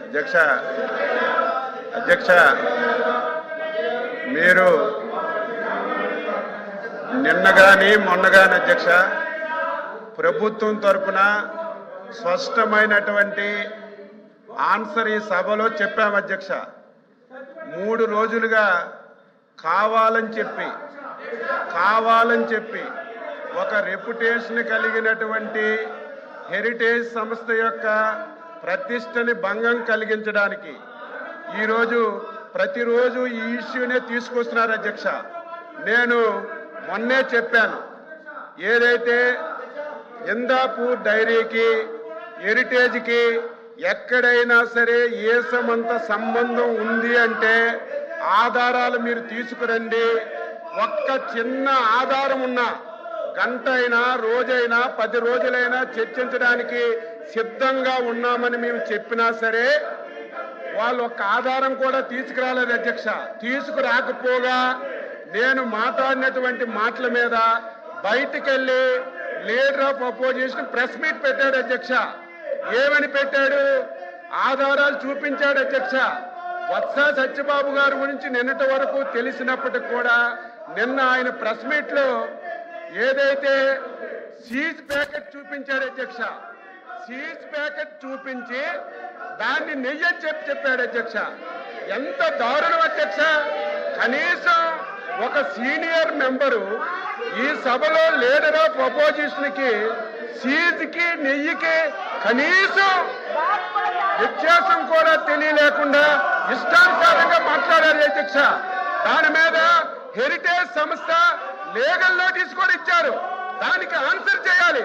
అధ్యక్ష అధ్యక్ష మీరు నిన్న కానీ మొన్న కానీ అధ్యక్ష ప్రభుత్వం తరఫున స్పష్టమైనటువంటి ఆన్సర్ ఈ సభలో చెప్పాము అధ్యక్ష. మూడు రోజులుగా కావాలని చెప్పి కావాలని చెప్పి ఒక రెప్యుటేషన్ కలిగినటువంటి హెరిటేజ్ సంస్థ యొక్క ప్రతిష్టని భంగం కలిగించడానికి ఈరోజు ప్రతిరోజు ఈ ఇష్యూనే తీసుకొస్తున్నారు అధ్యక్ష. నేను మొన్నే చెప్పాను ఏదైతే ఇందాపూర్ డైరీకి హెరిటేజ్కి ఎక్కడైనా సరే ఏసమంత సంబంధం ఉంది అంటే ఆధారాలు మీరు తీసుకురండి. ఒక్క చిన్న ఆధారం ఉన్నా గంట అయినా రోజైనా పది రోజులైనా చర్చించడానికి సిద్ధంగా ఉన్నామని మేము చెప్పినా సరే వాళ్ళు ఒక ఆధారం కూడా తీసుకురాలేదు అధ్యక్ష. తీసుకురాకపోగా నేను మాట్లాడినటువంటి మాటల మీద బయటికెళ్ళి leader of opposition press meet పెట్టాడు అధ్యక్ష. ఏమని పెట్టాడు? ఆధారాలు చూపించాడు అధ్యక్ష. వత్స సత్యబాబు గారి గురించి నిన్నటి వరకు తెలిసినప్పటికి కూడా నిన్న ఆయన ప్రెస్ మీట్లో ఏదైతే సీజ్ ప్యాకెట్ చూపించాడు అధ్యక్ష సీజ్ ప్యాకెట్ చూపించి దాన్ని నెయ్యి అని చెప్పి చెప్పాడు అధ్యక్ష. ఎంత దారుణం అధ్యక్ష. కనీసం ఒక సీనియర్ మెంబరు ఈ సభలో లీడర్ ఆఫ్ అపోజిషన్కి సీజ్కి నెయ్యికి కనీసం వ్యత్యాసం కూడా తెలియలేకుండా ఇష్టానుసారంగా మాట్లాడారు అధ్యక్ష. దాని మీద హెరిటేజ్ సంస్థ లీగల్ నోటీస్ కూడా ఇచ్చారు. దానికి ఆన్సర్ చేయాలి.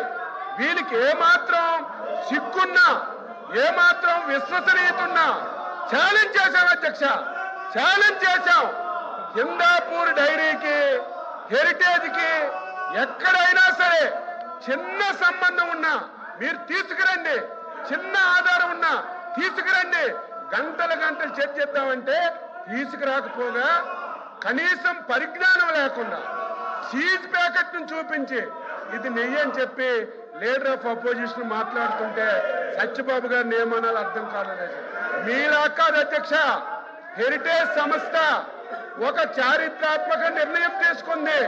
వీళ్ళకి ఏమాత్రం సిగ్గున్నా ఏమాత్రం విశ్వసనీయతున్నా ఛాలెంజ్ చేశాం అధ్యక్ష ఛాలెంజ్ చేశాం హిందాపూర్ డైరీకి హెరిటేజ్కి ఎక్కడైనా సరే చిన్న సంబంధం ఉన్నా మీరు తీసుకురండి. చిన్న ఆధారం ఉన్నా తీసుకురండి. గంటల గంటలు చర్చిద్దామంటే తీసుకురాకపోగా కనీసం పరిజ్ఞానం లేకుండా సీజ్ ప్యాకెట్ను చూపించి ఇది నెయ్యని చెప్పి లీడర్ ఆఫ్ అపోజిషన్ మాట్లాడుతుంటే సత్యబాబు గారిని ఏమనాలో అర్థం కాలేదు. మీలా కాదు అధ్యక్ష హెరిటేజ్ సంస్థ ఒక చారిత్రాత్మక నిర్ణయం తీసుకుంది.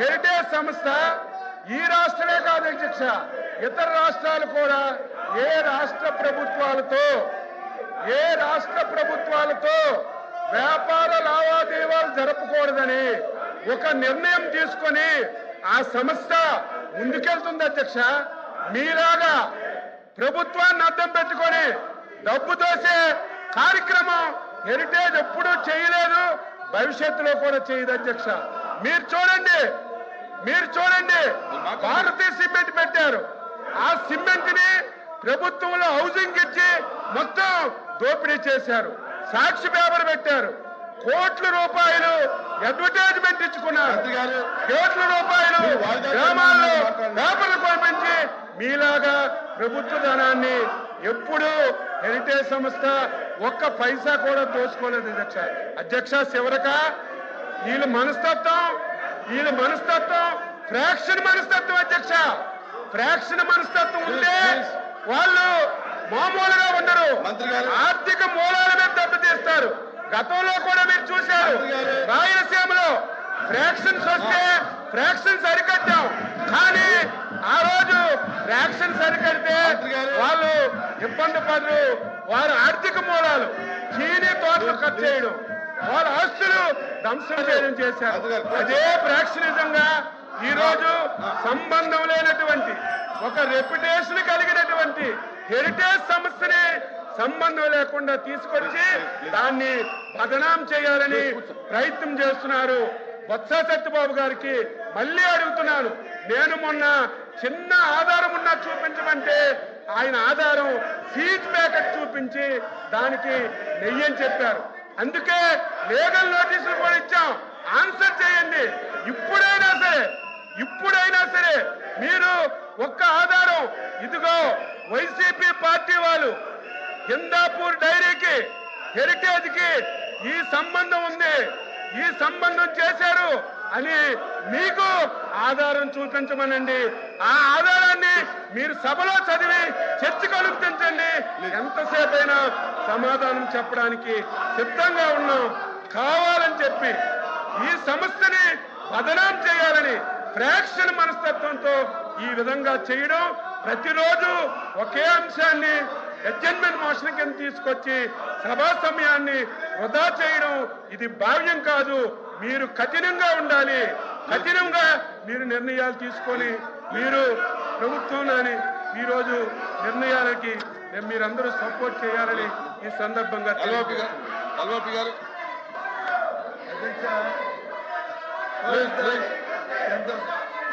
హెరిటేజ్ సంస్థ ఈ రాష్ట్రమే కాదు అధ్యక్ష ఇతర రాష్ట్రాలు కూడా ఏ రాష్ట్ర ప్రభుత్వాలతో ఏ రాష్ట్ర ప్రభుత్వాలతో వ్యాపార లావాదేవీలు జరపకూడదని ఒక నిర్ణయం తీసుకొని ఆ సంస్థ ముందుకెళ్తుంది అధ్యక్ష. మీలాగా ప్రభుత్వాన్ని అర్థం పెట్టుకొని డబ్బు దోసే కార్యక్రమం హెరిటేజ్ ఎప్పుడూ చేయలేదు భవిష్యత్తులో కూడా చేయదు అధ్యక్ష. మీరు చూడండి మీరు చూడండి భారతీయ సిమెంట్ పెట్టారు. ఆ సిమెంట్ని ప్రభుత్వంలో హౌసింగ్ ఇచ్చి మొత్తం దోపిడీ చేశారు. సాక్షి పేపర్ పెట్టారు. కోట్ల రూపాయలు అడ్వర్టైజ్మెంట్ ఇచ్చుకున్నారు. కోట్ల రూపాయలు గ్రామాల్లో పేపర్లు పంపించి మీలాగా ప్రభుత్వ ధనాన్ని ఎప్పుడు హెరిటేజ్ సంస్థ ఒక్క పైసా కూడా దోచుకోలేదు అధ్యక్ష. అధ్యక్ష చివరక వీళ్ళ మనస్తత్వం వీళ్ళ మనస్తత్వం ఫ్రాక్షన్ మనస్తత్వం అధ్యక్ష. ఫ్రాక్షన్ మనస్తత్వం ఉంటే వాళ్ళు మామూలుగా ఉండరు. ఆర్థిక మూలాల మీద దెబ్బతీస్తారు. గతంలో కూడా మీరు చూశారు. రాయలసీమలో ఫ్రాక్షన్స్ వస్తే ఫ్రాక్షన్స్ అరికట్టాం. కానీ ఆ రోజు ఫ్రాక్షన్స్ అరికడితే వాళ్ళు ఇబ్బంది పడరు. వారి ఆర్థిక మూలాలు చీనీ తోటలు కట్ చేయడం వాళ్ళ ఆస్తులు ధ్వంసం చేయడం చేశారు. అదే ఫ్రాక్షనిజంగా ఈ రోజు సంబంధం లేనటువంటి ఒక రెప్యుటేషన్ కలిగినటువంటి హెరిటేజ్ సంస్థని సంబంధం లేకుండా తీసుకొచ్చి దాన్ని బదనాం చేయాలని ప్రయత్నం చేస్తున్నారు. బొత్స సత్యబాబు గారికి మళ్ళీ అడుగుతున్నాను. నేను మొన్న చిన్న ఆధారం ఉన్నా చూపించమంటే ఆయన ఆధారం సీజ్ ప్యాకెట్ చూపించి దానికి నెయ్యని చెప్పారు. అందుకే లీగల్ నోటీసులు కూడా ఇచ్చాం. ఆన్సర్ చేయండి. ఇప్పుడైనా సరే ఇప్పుడైనా సరే మీరు ఒక్క ఆధారం ఇదిగో వైసీపీ పార్టీ వాళ్ళు హిందాపూర్ డైరీకి హెరిటేజ్కి ఈ సంబంధం ఉంది. ఈ సంబంధం చేశారు అని మీకు ఆధారం చూపించమనండి. ఆ ఆధారాన్ని మీరు సభలో చదివి చర్చకు అనుమతించండి ఎంతసేపు అయినా సమాధానం చెప్పడానికి సిద్ధంగా ఉన్నాం. కావాలని చెప్పి ఈ సంస్థని బదనాం చేయాలని ఫ్రాక్షన్ మనస్తత్వంతో ఈ విధంగా చేయడం ప్రతిరోజు ఒకే అంశాన్ని అడ్జస్ట్మెంట్ మోషన్ కింద తీసుకొచ్చి సభా సమయాన్ని వృధా చేయడం ఇది భావ్యం కాదు మీరు కఠినంగా ఉండాలి కఠినంగా మీరు నిర్ణయాలు తీసుకొని మీరు ప్రభుత్వంలోని ఈరోజు నిర్ణయాలకి మీరందరూ సపోర్ట్ చేయాలని ఈ సందర్భంగా గారు అధ్యక్ష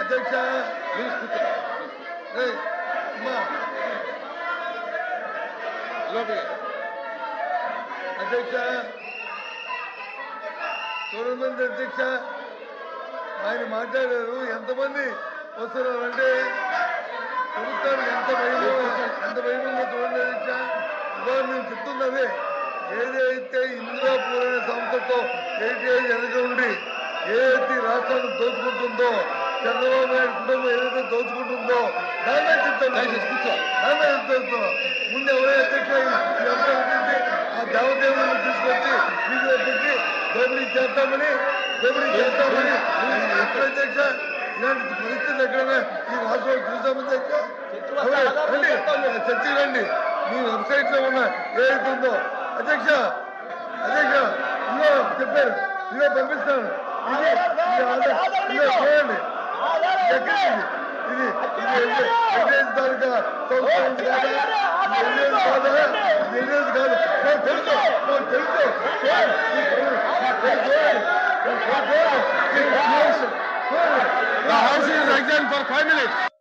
అధ్యక్ష అధ్యక్ష చూడమంది అధ్యక్ష ఆయన మాట్లాడారు ఎంతమంది వస్తున్నారు అంటే ప్రభుత్వానికి ఎంత భయమో ఎంత భయమో చూడండి అధ్యక్ష ఇవాళ నేను చెప్తున్నది ఏదైతే ఇందిరాపూర్ అనే సంస్థతో ఏటీఐ వెనక ఉండి ఏదైతే రాష్ట్రాన్ని దోచుకుంటుందో చంద్రబాబు నాయుడు కుటుంబం ఏదైతే దోచుకుంటుందో దాన్నే చెప్తాను ముందు ఎవరైతే ఆ దేవదేవులను తీసుకొచ్చి మీకు పెట్టి దోపిడీ చేస్తామని దోపిడీ చేస్తామని ఎక్కడ అధ్యక్ష ఇలాంటి పరిస్థితులు ఎక్కడైనా ఈ రాష్ట్రంలో చూసామని రండి. మీ వెబ్సైట్లో ఉన్న ఏదైతే ఉందో అధ్యక్ష అధ్యక్ష ఇదో చెప్పారు. ఇదో పంపిస్తాను. ఇది ఇది ఆధార్ ఇదో చూడండి ఎక్కడండి ఇది ఇది ఎవిడెన్స్ తాలూకా సంస్థ ఉంది కాదా ఇది ఎవిడెన్స్ కాదా ఇది ఎవిడెన్స్ కాదు నాకు తెలుసు నాకు తెలుసు చూడండి. నాకు తెలుసు. నాకు తెలుసు. నాకు తెలుసు. చూడండి. The house